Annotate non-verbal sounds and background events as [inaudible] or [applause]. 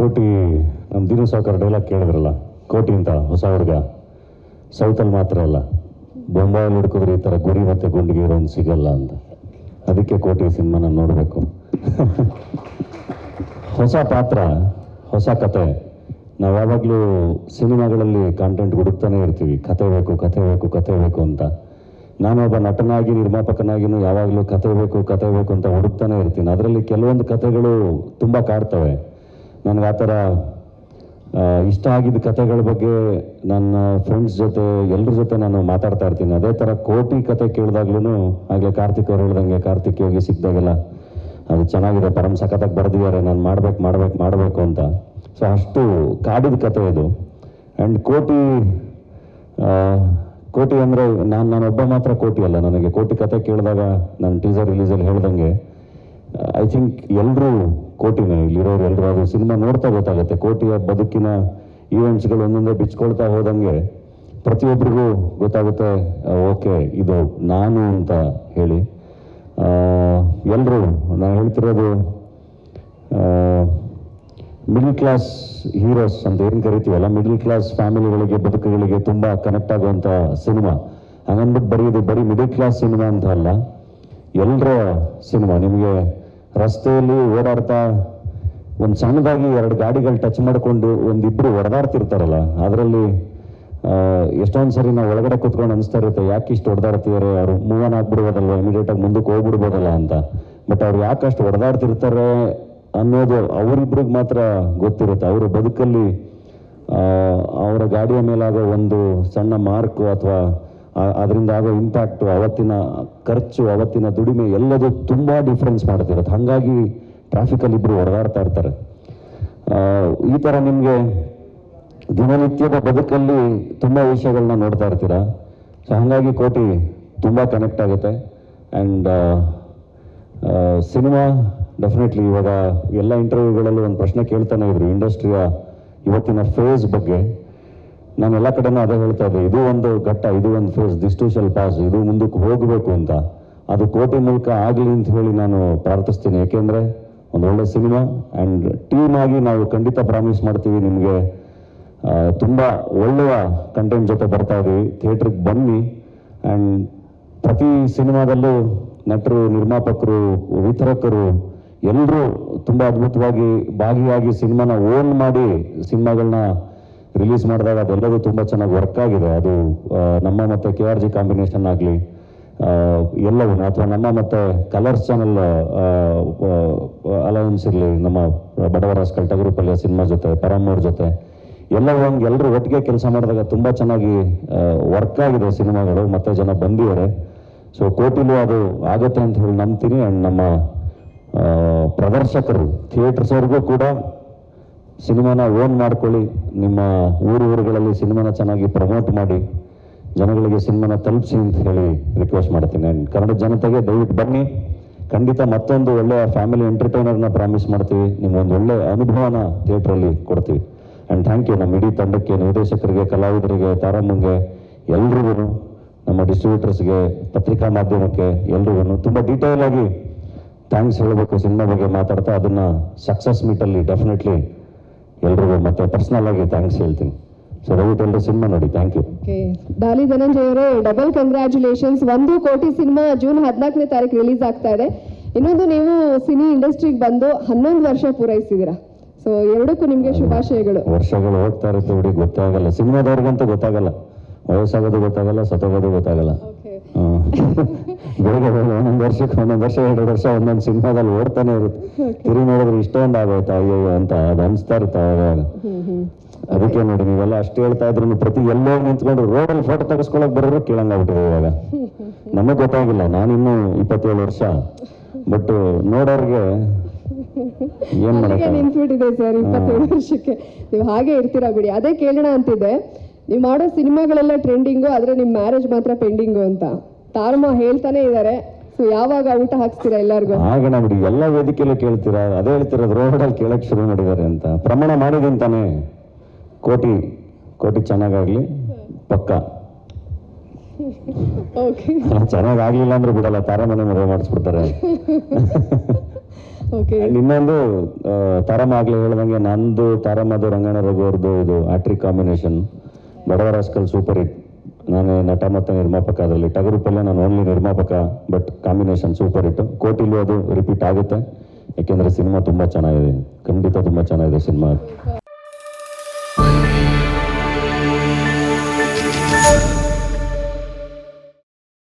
ಕೋಟಿ ನಮ್ಮ ದಿನ ಸಾವುಕಾರ ಡೈಲಾಗ್ ಕೇಳಿದ್ರಲ್ಲ, ಕೋಟಿ ಅಂತ ಹೊಸ ಹುಡುಗ. ಸೌತಲ್ಲಿ ಮಾತ್ರ ಅಲ್ಲ ಬೊಂಬಾಯಲ್ಲಿ ಹುಡುಕಿದ್ರೆ ಈ ಥರ ಗುರಿ ಮತ್ತು ಗುಂಡಿಗೆ ಇರೋನು ಸಿಗಲ್ಲ ಅಂತ. ಅದಕ್ಕೆ ಕೋಟಿ ಸಿನಿಮಾನ ನೋಡಬೇಕು. ಹೊಸ ಪಾತ್ರ, ಹೊಸ ಕತೆ. ನಾವು ಯಾವಾಗಲೂ ಸಿನಿಮಾಗಳಲ್ಲಿ ಕಾಂಟೆಂಟ್ ಹುಡುಕ್ತಾನೆ ಇರ್ತೀವಿ. ಕತೆ ಬೇಕು ಕತೆ ಬೇಕು ಕತೆ ಬೇಕು ಅಂತ. ನಾನೊಬ್ಬ ನಟನಾಗಿ, ನಿರ್ಮಾಪಕನಾಗಿನೂ ಯಾವಾಗಲೂ ಕತೆ ಬೇಕು ಕತೆ ಬೇಕು ಅಂತ ಹುಡುಕ್ತಾನೆ ಇರ್ತೀನಿ. ಅದರಲ್ಲಿ ಕೆಲವೊಂದು ಕತೆಗಳು ತುಂಬ ಕಾಡ್ತವೆ. ನನಗೆ ಆ ಥರ ಇಷ್ಟ ಆಗಿದ್ದ ಕತೆಗಳ ಬಗ್ಗೆ ನನ್ನ ಫ್ರೆಂಡ್ಸ್ ಜೊತೆ ಎಲ್ಲರ ಜೊತೆ ನಾನು ಮಾತಾಡ್ತಾ ಇರ್ತೀನಿ. ಅದೇ ಥರ ಕೋಟಿ ಕತೆ ಕೇಳಿದಾಗ್ಲೂ ಆಗಲೇ ಕಾರ್ತಿಕ್ ಅವ್ರು ಹೇಳ್ದಂಗೆ ಕಾರ್ತಿಕ್ ಯೋಗಿ ಸಿಕ್ಕಿದಾಗೆಲ್ಲ ಅದು ಚೆನ್ನಾಗಿದೆ, ಪರಮ ಸಖತ್ತಾಗಿ ಬರೆದಿದ್ದಾರೆ, ನಾನು ಮಾಡ್ಬೇಕು ಮಾಡ್ಬೇಕು, ಮಾಡಬೇಕು ಅಂತ. ಸೊ ಅಷ್ಟು ಕಾಡಿದ ಕತೆ ಇದು. ಆ್ಯಂಡ್ ಕೋಟಿ ಕೋಟಿ ಅಂದರೆ ನಾನು ನಾನೊಬ್ಬ ಮಾತ್ರ ಕೋಟಿ ಅಲ್ಲ. ನನಗೆ ಕೋಟಿ ಕತೆ ಕೇಳಿದಾಗ, ನಾನು ಟೀಸರ್ ರಿಲೀಸಲ್ಲಿ ಹೇಳ್ದಂಗೆ ಐ ಥಿಂಕ್ ಎಲ್ಲರೂ ಕೋಟಿನೇ, ಇಲ್ಲಿರೋರು ಎಲ್ಲರೂ ಸಿನಿಮಾ ನೋಡ್ತಾ ಗೊತ್ತಾಗುತ್ತೆ. ಕೋಟಿಯ ಬದುಕಿನ ಈವೆಂಟ್ಸ್ಗಳು ಒಂದೊಂದೇ ಬಿಚ್ಕೊಳ್ತಾ ಹೋದಂಗೆ ಪ್ರತಿಯೊಬ್ಬರಿಗೂ ಗೊತ್ತಾಗುತ್ತೆ ಓಕೆ, ಇದು ನಾನು ಅಂತ ಹೇಳಿ. ಎಲ್ಲರೂ ನಾನು ಹೇಳ್ತಿರೋದು ಮಿಡಲ್ ಕ್ಲಾಸ್ ಹೀರೋಸ್ ಅಂತ ಏನು ಕರಿತೀವಲ್ಲ ಮಿಡ್ಲ್ ಕ್ಲಾಸ್ ಫ್ಯಾಮಿಲಿಗಳಿಗೆ ಬದುಕುಗಳಿಗೆ ತುಂಬ ಕನೆಕ್ಟ್ ಆಗುವಂಥ ಸಿನಿಮಾ. ಹಂಗಂದ್ಬಿಟ್ಟು ಬರೀ ಇದು ಬರೀ ಮಿಡಲ್ ಕ್ಲಾಸ್ ಸಿನಿಮಾ ಅಂತ ಅಲ್ಲ ಎಲ್ಲರ ಸಿನಿಮಾ. ನಿಮಗೆ ರಸ್ತೆಯಲ್ಲಿ ಓಡಾಡ್ತಾ ಒಂದು ಸಣ್ಣದಾಗಿ ಎರಡು ಗಾಡಿಗಳು ಟಚ್ ಮಾಡಿಕೊಂಡು ಒಂದಿಬ್ಬರು ಹೊಡೆದಾಡ್ತಿರ್ತಾರಲ್ಲ ಅದರಲ್ಲಿ ಎಷ್ಟೊಂದು ಸರಿ ನಾವು ಒಳಗಡೆ ಕೂತ್ಕೊಂಡು ಅನಿಸ್ತಾ ಇರುತ್ತೆ, ಯಾಕೆ ಇಷ್ಟು ಹೊಡೆದಾಡ್ತಿದ್ದಾರೆ ಅವರು ಮೂವ್ ಆನ್ ಆಗ್ಬಿಡ್ಬೋದಲ್ವ ಇಮಿಡಿಯೇಟಾಗಿ ಮುಂದಕ್ಕೆ ಹೋಗ್ಬಿಡ್ಬೋದಲ್ಲ ಅಂತ. ಬಟ್ ಅವ್ರು ಯಾಕಷ್ಟು ಹೊಡೆದಾಡ್ತಿರ್ತಾರೆ ಅನ್ನೋದು ಅವರಿಬ್ರಿಗೆ ಮಾತ್ರ ಗೊತ್ತಿರುತ್ತೆ. ಅವರ ಬದುಕಲ್ಲಿ ಅವರ ಗಾಡಿಯ ಮೇಲಾಗೋ ಒಂದು ಸಣ್ಣ ಮಾರ್ಕು ಅಥವಾ ಅದರಿಂದ ಆಗೋ ಇಂಪ್ಯಾಕ್ಟು ಅವತ್ತಿನ ಖರ್ಚು, ಅವತ್ತಿನ ದುಡಿಮೆ ಎಲ್ಲದು ತುಂಬ ಡಿಫ್ರೆನ್ಸ್ ಮಾಡ್ತಿರುತ್ತೆ. ಹಾಗಾಗಿ ಟ್ರಾಫಿಕಲ್ಲಿ ಇಬ್ಬರು ಹೊಡೆದಾಡ್ತಾ ಇರ್ತಾರೆ. ಈ ಥರ ನಿಮಗೆ ದಿನನಿತ್ಯದ ಬದುಕಲ್ಲಿ ತುಂಬ ವಿಷಯಗಳನ್ನ ನೋಡ್ತಾ ಇರ್ತೀರಾ? ಸೊ ಹಾಗಾಗಿ ಕೋಟಿ ತುಂಬ ಕನೆಕ್ಟ್ ಆಗುತ್ತೆ. ಆ್ಯಂಡ್ ಸಿನಿಮಾ ಡೆಫಿನೆಟ್ಲಿ ಇವಾಗ ಎಲ್ಲ ಇಂಟರ್ವ್ಯೂಗಳಲ್ಲೂ ಒಂದು ಪ್ರಶ್ನೆ ಕೇಳ್ತಾನೆ ಇದ್ರು. ಇಂಡಸ್ಟ್ರಿಯ ಇವತ್ತಿನ ಫೇಸ್ ಬಗ್ಗೆ. ನಾನು ಎಲ್ಲ ಕಡೆನೂ ಅದೇ ಹೇಳ್ತಾ ಇದ್ದೆ, ಇದು ಒಂದು ಘಟ್ಟ, ಇದು ಒಂದು phase this too shall pass ಇದು ಮುಂದಕ್ಕೆ ಹೋಗಬೇಕು ಅಂತ. ಅದು ಕೋಟಿ ಮೂಲಕ ಆಗಲಿ ಅಂತ ಹೇಳಿ ನಾನು ಪ್ರಾರ್ಥಿಸ್ತೀನಿ. ಏಕೆಂದರೆ ಒಂದು ಒಳ್ಳೆ ಸಿನಿಮಾ ಆ್ಯಂಡ್ ಟೀಮ್ ಆಗಿ ನಾವು ಖಂಡಿತ ಪ್ರಾಮಿಸ್ ಮಾಡ್ತೀವಿ ನಿಮಗೆ. ತುಂಬ ಒಳ್ಳೆಯ ಕಂಟೆಂಟ್ ಜೊತೆ ಬರ್ತಾ ಇದ್ದೀವಿ. ಥಿಯೇಟ್ರಿಗೆ ಬನ್ನಿ. ಆ್ಯಂಡ್ ಪ್ರತಿ ಸಿನಿಮಾದಲ್ಲೂ ನಟರು, ನಿರ್ಮಾಪಕರು, ವಿತರಕರು ಎಲ್ಲರೂ ತುಂಬ ಅದ್ಭುತವಾಗಿ ಭಾಗಿಯಾಗಿ ಸಿನಿಮಾನ ಓನ್ ಮಾಡಿ ಸಿನಿಮಾಗಳನ್ನ ರಿಲೀಸ್ ಮಾಡಿದಾಗ ಅದೆಲ್ಲವೂ ತುಂಬ ಚೆನ್ನಾಗಿ ವರ್ಕ್ ಆಗಿದೆ. ಅದು ನಮ್ಮ ಮತ್ತು ಕೆ ಆರ್ ಜಿ ಕಾಂಬಿನೇಷನ್ ಆಗಲಿ ಎಲ್ಲವೂ ಅಥವಾ ನಮ್ಮ ಮತ್ತು ಕಲರ್ಸ್ ಚಾನಲ್ ಅಲಯನ್ಸ್ ಇರಲಿ, ನಮ್ಮ ಬಡವರಾಜ್ ಕಲ್ಟಗುರುಪಲ್ಯ ಸಿನಿಮಾ ಜೊತೆ ಪರಮೂರ್ ಜೊತೆ, ಎಲ್ಲವೂ ಹಂಗೆ ಎಲ್ಲರೂ ಒಟ್ಟಿಗೆ ಕೆಲಸ ಮಾಡಿದಾಗ ತುಂಬ ಚೆನ್ನಾಗಿ ವರ್ಕ್ ಆಗಿದೆ ಸಿನಿಮಾಗಳು, ಮತ್ತೆ ಜನ ಬಂದಿದ್ದಾರೆ. ಸೊ ಕೋಟಿಲು ಅದು ಆಗುತ್ತೆ ಅಂತ ಹೇಳಿ ನಂಬ್ತೀನಿ. ಆ್ಯಂಡ್ ನಮ್ಮ ಪ್ರದರ್ಶಕರು ಥಿಯೇಟರ್ಸ್ ಅವ್ರಿಗೂ ಕೂಡ ಸಿನಿಮಾನ ಓನ್ ಮಾಡ್ಕೊಳ್ಳಿ. ನಿಮ್ಮ ಊರು ಊರುಗಳಲ್ಲಿ ಸಿನಿಮಾನ ಚೆನ್ನಾಗಿ ಪ್ರಮೋಟ್ ಮಾಡಿ. ಜನಗಳಿಗೆ ಸಿನಿಮಾನ ತಲುಪಿಸಿ ಅಂತ ಹೇಳಿ ರಿಕ್ವೆಸ್ಟ್ ಮಾಡ್ತೀನಿ. ಆ್ಯಂಡ್ ಕನ್ನಡ ಜನತೆಗೆ ದಯವಿಟ್ಟು ಬನ್ನಿ. ಖಂಡಿತ ಮತ್ತೊಂದು ಒಳ್ಳೆಯ ಫ್ಯಾಮಿಲಿ ಎಂಟರ್ಟೈನರ್ನ ಪ್ರಾಮಿಸ್ ಮಾಡ್ತೀವಿ. ನಿಮ್ಗೊಂದು ಒಳ್ಳೆ ಅನುಭವನ ಥಿಯೇಟ್ರಲ್ಲಿ ಕೊಡ್ತೀವಿ. ಆ್ಯಂಡ್ ಥ್ಯಾಂಕ್ ಯು ನಮ್ಮ ಇಡೀ ತಂಡಕ್ಕೆ, ನಿರ್ದೇಶಕರಿಗೆ, ಕಲಾವಿದರಿಗೆ ತಾರಮ್ಮಂಗೆ ಎಲ್ರಿಗೂ, ನಮ್ಮ ಡಿಸ್ಟ್ರಿಬ್ಯೂಟರ್ಸ್ಗೆ ಪತ್ರಿಕಾ ಮಾಧ್ಯಮಕ್ಕೆ ಎಲ್ರಿಗೂ ತುಂಬ ಡೀಟೇಲ್ ಆಗಿ ಥ್ಯಾಂಕ್ಸ್ ಹೇಳಬೇಕು ಸಿನಿಮಾ ಬಗ್ಗೆ ಮಾತಾಡ್ತಾ. ಅದನ್ನು ಸಕ್ಸಸ್ ಮೀಟಲ್ಲಿ ಡೆಫಿನೆಟ್ಲಿ ಎಲ್ರಿಗೂ ಮತ್ತೆ ಪರ್ಸನಲ್ ಆಗಿ ಥ್ಯಾಂಕ್ಸ್ ಹೇಳ್ತೀನಿ. ಸೊ ದಯವಿಟ್ಟು ಎಲ್ಲರೂ ಸಿನಿಮಾ ನೋಡಿ ಥ್ಯಾಂಕ್ ಯು ಡಾಲಿ ಧನಂಜಯ ಅವರೇ ಡಬಲ್ ಕಂಗ್ರ್ಯಾಚುಲೇಷನ್ಸ್ ಒಂದು ಕೋಟಿ ಸಿನಿಮಾ ಜೂನ್ ಹದಿನಾಲ್ಕನೇ ತಾರೀಕು ರಿಲೀಸ್ ಆಗ್ತಾ ಇದೆ. ಇನ್ನೊಂದು ನೀವು ಸಿನಿ ಇಂಡಸ್ಟ್ರಿಗೆ ಬಂದು ಹನ್ನೊಂದು ವರ್ಷ ಪೂರೈಸಿದ್ದೀರಾ ಸೊ ಎರಡಕ್ಕೂ ನಿಮಗೆ ಶುಭಾಶಯಗಳು. ವರ್ಷಗಳು ಹೋಗ್ತಾ ಇರುತ್ತೆ ಬಿಡಿ ಗೊತ್ತಾಗಲ್ಲ. ಸಿನಿಮಾದವ್ರಿಗಂತೂ ಗೊತ್ತಾಗಲ್ಲ. ವಯಸ್ಸಾಗೋದು ಗೊತ್ತಾಗಲ್ಲ ಸತ್ತೋಗೋದು ಗೊತ್ತಾಗಲ್ಲ. [laughs] ಬೇಗ ಬೆಳಗ್ಗೆ ಒಂದೊಂದು ವರ್ಷಕ್ಕೆ ಒಂದೊಂದು ವರ್ಷ ಎರಡು ವರ್ಷ ಒಂದೊಂದು ಸಿನಿಮಾದಲ್ಲಿ ಓಡ್ತಾನೆ ಇರುತ್ತೆ. ತಿರುಗಿ ನೋಡಿದ್ರೆ ಇಷ್ಟೊಂದು ಆಗೋಯ್ತಾ. ಅಯ್ಯೋ ಅಂತ ಅದು ಅನಿಸ್ತಾ ಇರುತ್ತೆ ಅವಾಗ ಅದಕ್ಕೆ ನೋಡಿ ನೀವೆಲ್ಲ ಅಷ್ಟು ಹೇಳ್ತಾ ಇದ್ರು ಪ್ರತಿ ಎಲ್ಲೋ ನಿಂತ್ಕೊಂಡು ರೋಡಲ್ಲಿ ಫೋಟೋ ತೆಗೆಸ್ಕೊಳಕ್ ಬರೋರು ಕೇಳಂಗಾಗ್ಬಿಟ್ಟಿದೆ ಇವಾಗ. [laughs] ನಮಗೆ ಗೊತ್ತಾಗಿಲ್ಲ. ನಾನಿನ್ನೂ ಇಪ್ಪತ್ತೇಳು ವರ್ಷ. ಬಟ್ ನೋಡೋರ್ಗೆ ನಿಂತ್ಬಿಟ್ಟಿದೆ ಸರ್ ಇಪ್ಪತ್ತೇಳು ವರ್ಷಕ್ಕೆ. ನೀವು ಹಾಗೆ ಇರ್ತೀರಾ ಬಿಡಿ. ಅದೇ ಕೇಳೋಣ ಅಂತಿದೆ ನೀವು ಮಾಡೋ ಸಿನಿಮಾಗಳೆಲ್ಲ ಟ್ರೆಂಡಿಂಗು ಆದ್ರೆ ನಿಮ್ಮ ಮ್ಯಾರೇಜ್ ಮಾತ್ರ ಪೆಂಡಿಂಗು ಅಂತ. ತಾರಮ್ಮ ಹೇಳ್ತಾನೆ ಇದ್ದಾರೆ ಸೊ ಯಾವಾಗ ಊಟ ಹಾಕ್ತೀರಾ ಎಲ್ಲರಿಗೂ? ಆಗೋಣ ಬಿಡಿ ಎಲ್ಲ ವೇದಿಕೆಯಲ್ಲೂ ಕೇಳ್ತೀರಾ? ಅದೇ ಹೇಳ್ತಿರೋದು ರೋಡಲ್ಲಿ ಕೇಳಕ್ ಶುರು ಮಾಡಿದ್ದಾರೆ ಅಂತ. ಪ್ರಮಾಣ ಮಾಡಿದಂತಾನೆ ತಾನೇ ಕೋಟಿ ಕೋಟಿ ಚೆನ್ನಾಗಾಗ್ಲಿ ಪಕ್ಕ. ಓಕೆ ಚೆನ್ನಾಗಾಗ್ಲಿಲ್ಲ ಅಂದ್ರೆ ಬಿಡಲ್ಲ ತಾರಮನೆ ಮದುವೆ ಮಾಡಿಸ್ಬಿಡ್ತಾರೆ. [laughs] ಓಕೆ ಇನ್ನೊಂದು ತಾರಮ ತಾರಮ್ಮ ಆಗ್ಲೇ ಹೇಳ್ದಂಗೆ ನಂದು ತಾರಮ್ಮದು ರಂಗಣ್ಣ ರಘುವರ್ದು ಇದು hattrick combination Badava Rascal super hit ನಾನು ನಟ ಮತ್ತು ನಿರ್ಮಾಪಕ ಅದರಲ್ಲಿ ಟಗರು ಪಲ್ಯ, ನಾನು ಓನ್ಲಿ ನಿರ್ಮಾಪಕ ಬಟ್ ಕಾಂಬಿನೇಷನ್ ಸೂಪರ್ ಇಟ್ಟು ಕೋಟಿಲು ಅದು ರಿಪೀಟ್ ಆಗುತ್ತೆ. ಯಾಕೆಂದರೆ ಸಿನಿಮಾ ತುಂಬ ಚೆನ್ನಾಗಿದೆ. ಖಂಡಿತ ತುಂಬ ಚೆನ್ನಾಗಿದೆ ಸಿನಿಮಾ.